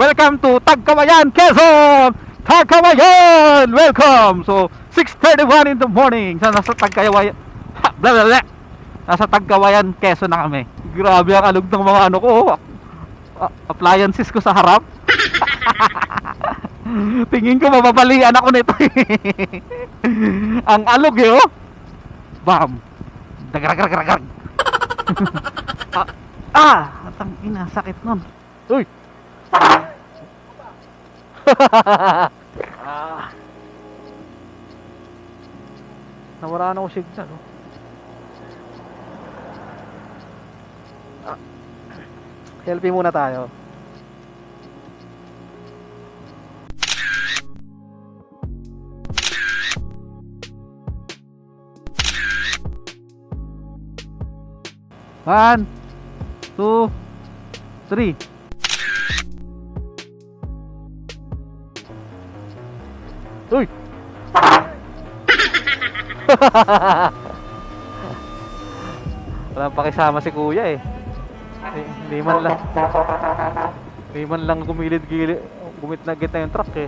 Welcome to Tagkawayan, Quezon! Tagkawayan! Welcome! So, 6.31 in the morning. Sa nasa Tagkawayan... Ha, blah, blah, blah. Nasa Tagkawayan, Quezon na kami. Grabe ang alog ng mga ano ko. A- appliances ko sa harap. Tingin ko mababalian ako nito. ang alog eh, oh. Bam! Dagrag-rag-rag-rag. ah, ah! Atang ina, sakit nun. Uy! Ah. Nawala na ako signal, oh. Ah. Selfie muna tayo. One, two, three. Uy! Walang pakisama si kuya eh. Hindi, man lang. Hindi man lang gumilid-gilid. Gumit na git na yung truck eh.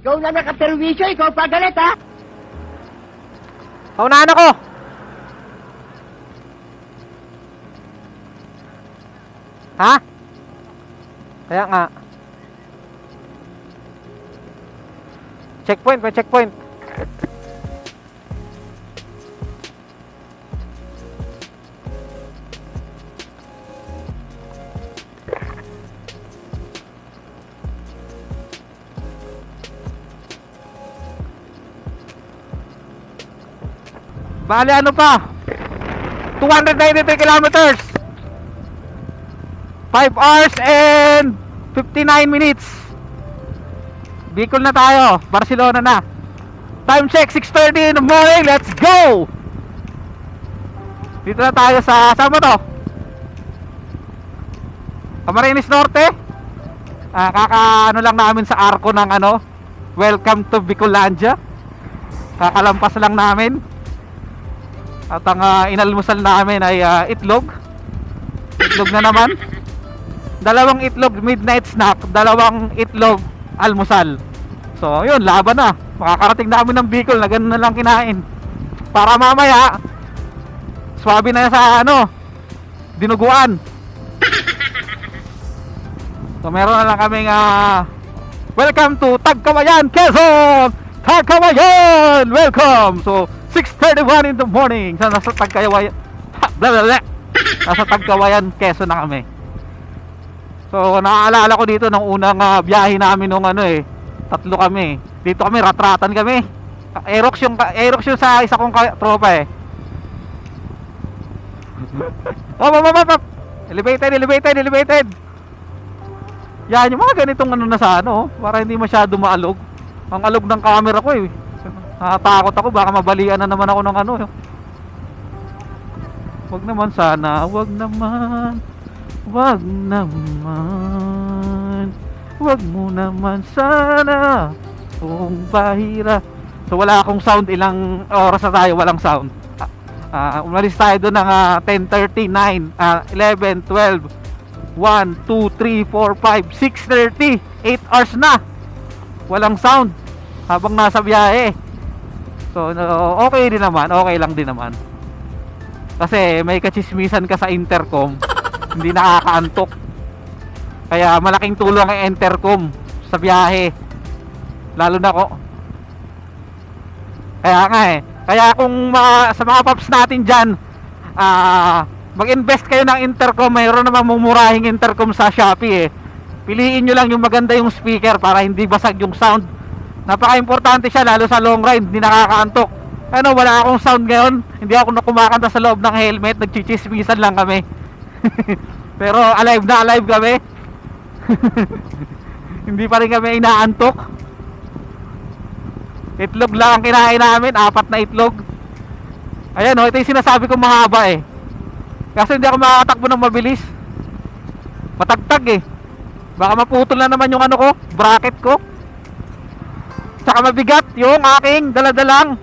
Ikaw na nakaperwisyo, ikaw pa galit ha? Paunahan ako! Ha? Kaya nga. Checkpoint, may checkpoint. Bali ano pa? 293 kilometers. 5 hours and 59 minutes. Bicol na tayo. Barcelona na. Time check 6:30 in the morning. Let's go. Dito na tayo sa saan mo to? Camarines Norte. Ah, kaka ano lang namin sa arko ng ano. Welcome to Bicolandia. Kakalampas lang namin. At ang ah, inalmusal namin ay ah, itlog. Itlog na naman. Dalawang itlog midnight snack, dalawang itlog almusal. So, yun, laban na. Makakarating na kami ng Bicol na ganun na lang kinain. Para mamaya, swabe na sa ano, dinuguan. So, meron na lang kaming ah, welcome to Tagkawayan, Quezon! Tagkawayan! Welcome! So, 6.31 in the morning. Sa nasa Tagkawayan, blah, blah, blah. Nasa Tagkawayan, Quezon na kami. So, naaalala ko dito nung unang ah, biyahe namin nung ano eh. Tatlo kami. Dito kami, ratratan kami. Aerox yung, Aerox yung sa isa kong tropa eh. oh, oh, oh, oh, oh. Elevated, elevated, elevated. Yan, yung mga ganitong ano na sa ano, para hindi masyado maalog. Ang alog ng camera ko eh. Nakatakot ako, baka mabalian na naman ako ng ano. eh. Wag naman sana, wag naman. Wag naman Wag mo naman sana. Kung bahira So wala akong sound. Ilang oras na tayo walang sound? Ah, Umalis tayo doon ng ah, 10.39 ah, 11, 12 1, 2, 3, 4, 5, 6.30 8 hours na. Walang sound. Habang nasa biyahe. So no, okay din naman. Okay lang din naman. Kasi may kachismisan ka sa intercom. Hindi nakakaantok. Kaya malaking tulong ang intercom sa biyahe. Lalo na ko. Kaya nga eh. Kaya kung mga, sa mga paps natin dyan, ah, mag-invest kayo ng intercom. Mayroon namang mumurahing intercom sa Shopee eh. Piliin nyo lang yung maganda yung speaker para hindi basag yung sound. Napaka-importante siya lalo sa long ride, hindi nakakaantok. Ano, wala akong sound ngayon. Hindi ako nakumakanta sa loob ng helmet, nagchichismisan lang kami. Pero alive na alive kami. Hindi pa rin kami inaantok. Itlog lang ang kinain namin, apat na itlog. Ayan oh, ito yung sinasabi ko mahaba eh. Kasi hindi ako makakatakbo ng mabilis. Matagtag eh. Baka maputol na naman yung ano ko, bracket ko. Tsaka mabigat yung aking daladalang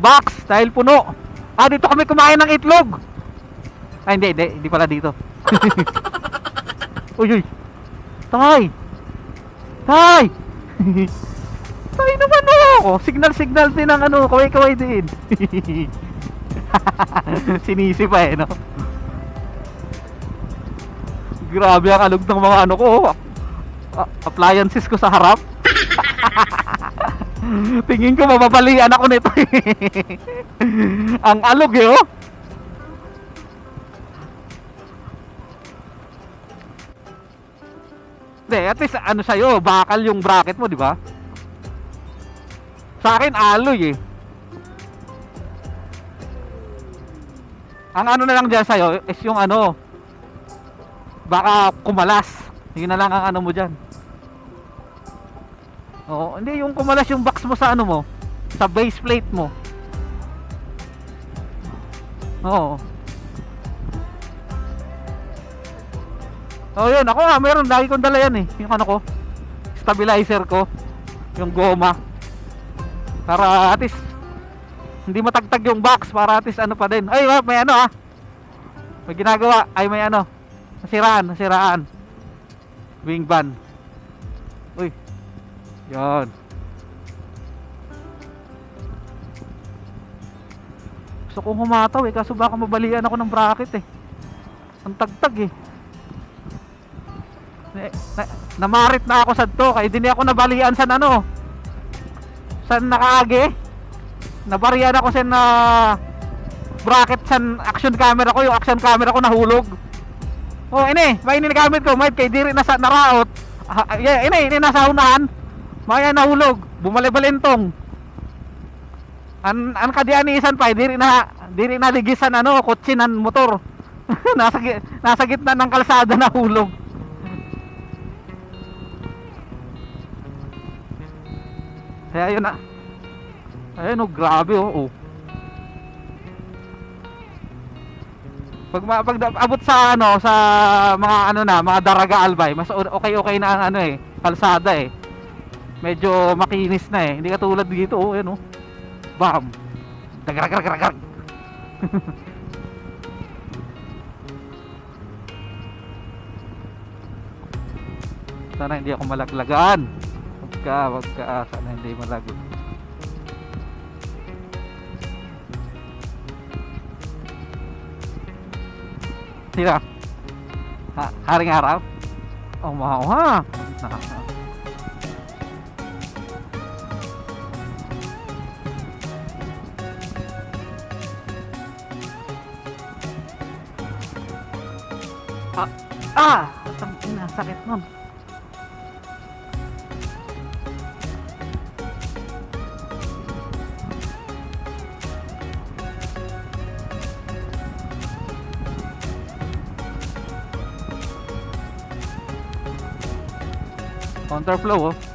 box dahil puno. Ah, dito kami kumain ng itlog. Ay, hindi, hindi, hindi pala dito. uy, uy. Tangay. Tay! Tay naman oh! Signal signal din ang ano, kaway-kaway din. Sinisi pa eh, no? Grabe ang alog ng mga ano ko. oh. Appliances ko sa harap. Tingin ko mababalian ako nito. ang alog eh, oh. Hindi, at least ano sa'yo, bakal yung bracket mo, di ba? Sa akin, aloy eh. Ang ano na lang dyan sa'yo is yung ano, baka kumalas. Yun na lang ang ano mo dyan. Oo, hindi yung kumalas yung box mo sa ano mo, sa base plate mo. Oo. Oh, yun. Ako nga, meron. Lagi kong dala yan eh. Yung ano ko. Stabilizer ko. Yung goma. Para at least, hindi matagtag yung box. Para at least ano pa din. Ay, wa- may ano ah. May ginagawa. Ay, may ano. Nasiraan, nasiraan. Wing van. Uy. Yan. Gusto kong humataw eh. Kaso baka mabalian ako ng bracket eh. Ang tagtag eh. Na, na, namarit na ako sa to kaya din ako nabalian sa ano. Sa nakaagi. Nabarian ako sa na bracket sa action camera ko yung action camera ko nahulog. Oh ini may gamit ko may kay diri na sa naraot. Ah, yeah, ini ini nasa unahan. Maya nahulog. Bumalibalintong an an kadianisan pa eh, diri na diri na ligisan ano kutsinan motor. Nasa nasa gitna ng kalsada nahulog Kaya yun na. Ayun oh, grabe oh. oh. Pag, pag abot sa ano sa mga ano na, mga daraga albay, mas okay okay na ang ano eh, kalsada eh. Medyo makinis na eh. Hindi katulad dito oh, ayun oh. Bam. Dagragragragrag. Sana hindi ako malaglagan. Wag ka, wag ka. Sana hindi malagot. Sino? Ha, haring araw? Oh, wow ha. Ah, ah! Ang ina, sakit nun. Counterflow oh.